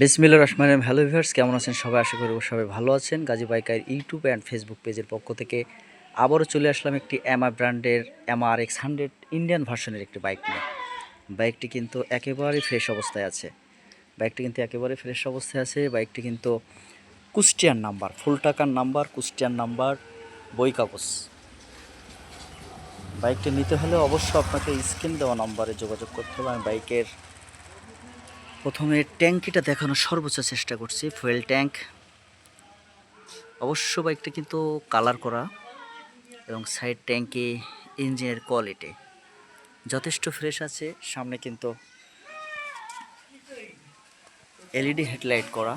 বিসমিল্লা রহমান রহিম। Hello viewers, কেমন আছেন সবাই? আশা করি সবাই ভালো আছেন। Gazi biker YouTube and Facebook পেজের পক্ষ থেকে আবারও চলে আসলাম একটি এমআর ব্র্যান্ডের এমআর এক্স হান্ড্রেড ইন্ডিয়ান ভার্সনের একটি বাইক নিয়ে। বাইকটি কিন্তু একেবারে ফ্রেশ অবস্থায় আছে। বাইকটি কিন্তু একেবারে ফ্রেশ অবস্থায় আছে। বাইকটি কিন্তু কুষ্টিয়ার নাম্বার, ফুল টাকার নাম্বার কুষ্টিয়ার নাম্বার, বই কাগজ। বাইকটি নিতে হলে অবশ্য আপনাকে স্ক্রিন দেওয়া নাম্বারে যোগাযোগ করতে হবে। আমি বাইকের প্রথমে ট্যাঙ্কিটা দেখানোর সর্বোচ্চ চেষ্টা করছি, ফুয়েল ট্যাঙ্ক। অবশ্য বাইকটা কিন্তু কালার করা এবং সাইড ট্যাঙ্কি ইঞ্জিনের কোয়ালিটি যথেষ্ট ফ্রেশ আছে। সামনে কিন্তু এলইডি হেডলাইট করা।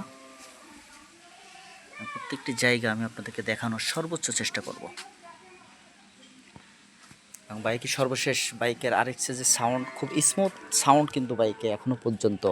প্রত্যেকটি জায়গা আমি আপনাদেরকে দেখানোর সর্বোচ্চ চেষ্টা করব। এবং বাইকের সর্বশেষ বাইকের আরেকছে যে সাউন্ড খুব স্মুথ সাউন্ড কিন্তু বাইকে এখনও পর্যন্ত